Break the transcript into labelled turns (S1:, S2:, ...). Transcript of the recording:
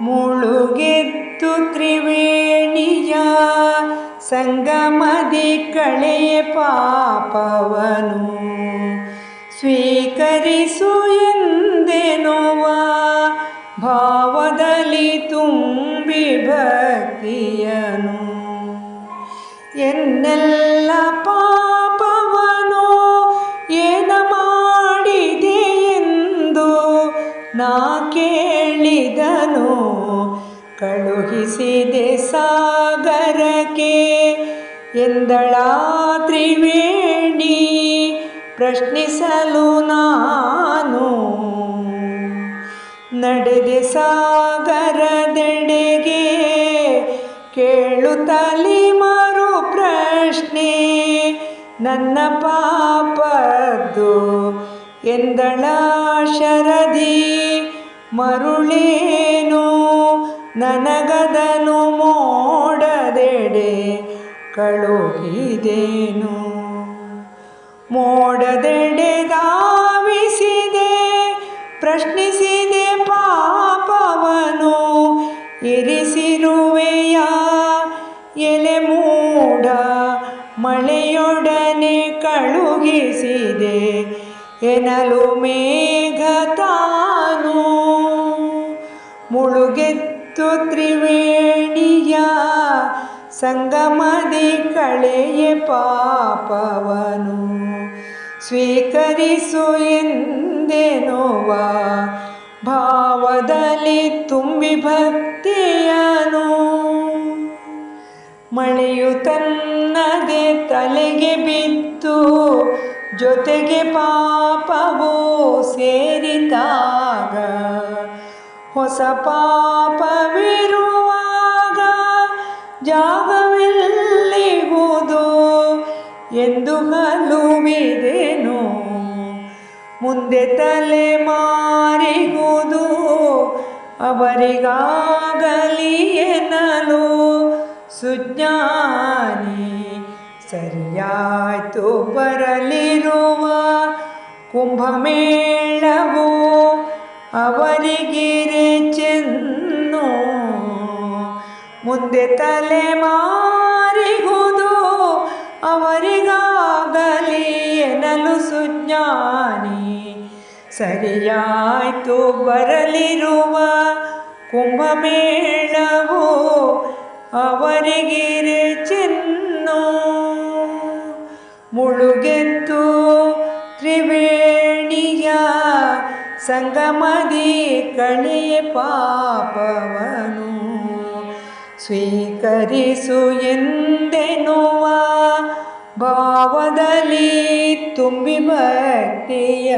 S1: ಮುಳುಗೆತ್ತು ತ್ರಿವೇಣಿಯ ಸಂಗಮದಿ ಕಳೆಯ ಪಾಪವನು. ಸ್ವೀಕರಿಸು ಎಂದೆನುವ ಭಾವದಲ್ಲಿ ತುಂಬಿ ಭಕ್ತಿಯನು. ಎನ್ನೆಲ್ಲ ನಾ ಕೇಳಿದನು, ಕಳುಹಿಸಿದೆ ಸಾಗರಕ್ಕೆ. ಎಂದಳ ತ್ರಿವೇಣಿ, ಪ್ರಶ್ನಿಸಲು ನಾನು. ನಡೆದೆ ಸಾಗರದೆಡೆಗೆ, ಕೇಳುತ್ತಲಿ ಮರು ಪ್ರಶ್ನೆ ನನ್ನ ಪಾಪದ್ದು ಎಂದಳ ಶರದಿ, ಮರುಳೇನು ನನಗದನು ಮೋಡದೆಡೆ ಕಳುಹಿದೇನು. ಮೋಡದೆಡೆ ದಾವಿಸಿದೆ ಪ್ರಶ್ನಿಸಿದೆ ಪಾಪವನು, ಇರಿಸಿರುವೆಯ ಎಲೆ ಮೂಡ ಮಳೆಯೊಡನೆ ಕಳುಹಿಸಿದೆ. ಎನಲು ಮೇಘತಾನು ಮುಳುಗೆತ್ತು ತ್ರಿವೇಣಿಯ ಸಂಗಮದಿ ಕಳೆಯ ಪಾಪವನು. ಸ್ವೀಕರಿಸು ಎಂದೆನೋವ ಭಾವದಲ್ಲಿ ತುಂಬಿ ಭಕ್ತಿಯನು. ಮಳೆಯು ತನ್ನದೆ ತಲೆಗೆ ಬಿತ್ತು ಜೊತೆಗೆ ಪಾಪವೋ ಸೇರಿದಾಗ ಹೊಸ ಪಾಪವಿರುವಾಗ ಜಾಗವಿಲ್ಲಿಗುವುದು ಎಂದು ಹಲುವಿದೆನು. ಮುಂದೆ ತಲೆ ಮಾರಿಗುವುದು ಅವರಿಗಾಗಲಿ ಎನ್ನಲು ಸುಜ್ಞಾನಿ ಸರಿಯಾಯ್ತು ಬರಲಿರುವ ಕುಂಭಮೇಳವು ಅವರಿಗಿರೆ ಚೆನ್ನು ಮುಂದೆ ತಲೆ ಮಾರಿಗುವುದು ಅವರಿಗಾಗಲಿ ಎನ್ನಲು ಸುಜ್ಞಾನಿ. ಸರಿಯಾಯ್ತು ಬರಲಿರುವ ಕುಂಭಮೇಳವು ಅವರಿಗಿರೆ ಸಂಗಮದಿ ಕಳೆಯ ಪಾಪವನು. ಸ್ವೀಕರಿಸು ಎಂದೆನುವ ಭಾವದಲ್ಲಿ ತುಂಬಿ ಭಕ್ತಿಯ